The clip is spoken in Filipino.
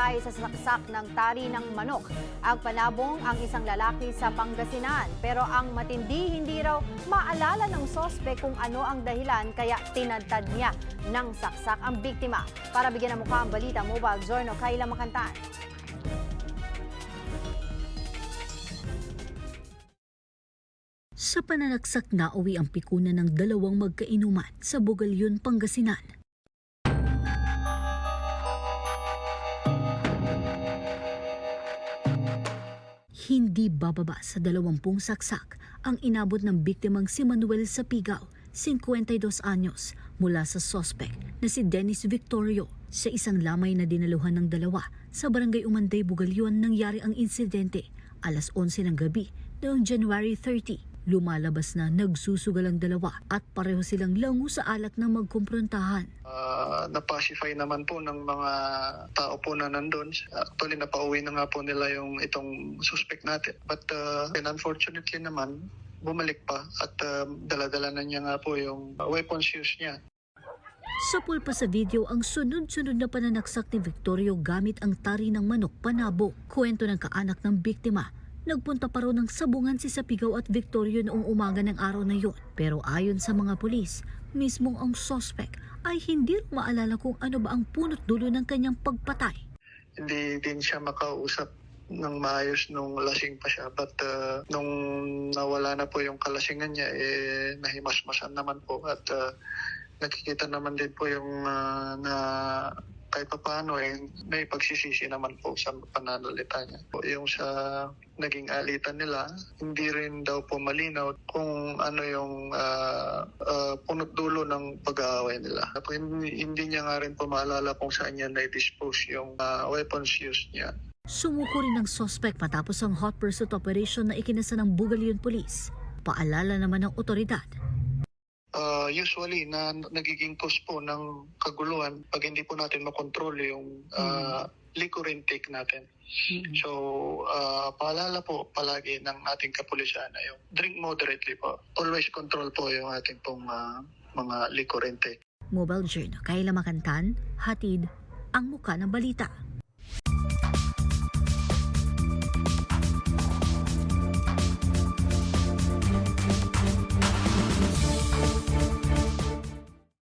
patay sa saksak ng tari ng manok. Ang panabong ang isang lalaki sa Pangasinan. Pero ang matindi hindi raw maalala ng sospe kung ano ang dahilan kaya tinadtad niya ng saksak ang biktima. Para bigyan ng mukha ang balita, Mobile Zorno, Kayla Makantaan. Sa pananaksak na uwi ang pikuna ng dalawang magkainuman sa Bugalyon, Pangasinan. Hindi bababa sa dalawampung saksak ang inabot ng biktimang si Manuel Sapigaw, 52 anyos, mula sa sospek na si Dennis Victorio sa isang lamay na dinaluhan ng dalawa sa barangay Umanday, Bugalyon nangyari ang insidente alas 11 ng gabi noong January 30. Lumalabas na nagsusugal ang dalawa at pareho silang lango sa alak na magkumprontahan. Ah, na-pacify naman po ng mga tao po na nandun. Actually, napauwi na nga po nila yung itong suspect natin. But uh, and unfortunately naman, bumalik pa at uh, daladala na niya nga po yung weapons use niya. Sa pulpa sa video ang sunod-sunod na pananaksak ni Victorio gamit ang tari ng manok panabo. Kwento ng kaanak ng biktima. Nagpunta pa raw ng sabungan si Sapigaw at Victorio noong umaga ng araw na yon. Pero ayon sa mga pulis, mismong ang suspect ay hindi maalala kung ano ba ang punot dulo ng kanyang pagpatay. Hindi din siya makausap ng maayos nung lasing pa siya. But uh, nung nawala na po yung kalasingan niya, eh, nahimasmasan naman po. At uh, nakikita naman din po yung uh, na kahit pa paano eh, may pagsisisi naman po sa pananalita niya. Yung sa naging alitan nila, hindi rin daw po malinaw kung ano yung ah, ah, punot dulo ng pag-aaway nila. Tapos hindi, hindi niya nga rin po maalala kung saan niya na-dispose yung ah, weapons used niya. Sumuko rin ang suspect matapos ang hot pursuit operation na ikinasa ng Bugalyon Police. Paalala naman ng otoridad Uh, usually na nagiging cause po ng kaguluhan pag hindi po natin makontrol yung uh, liquor intake natin. So, uh, paalala po palagi ng ating kapulisan na yung drink moderately po. Always control po yung ating pong uh, mga liquor intake. Mobile Journal, Kayla Makantan, hatid ang muka ng balita.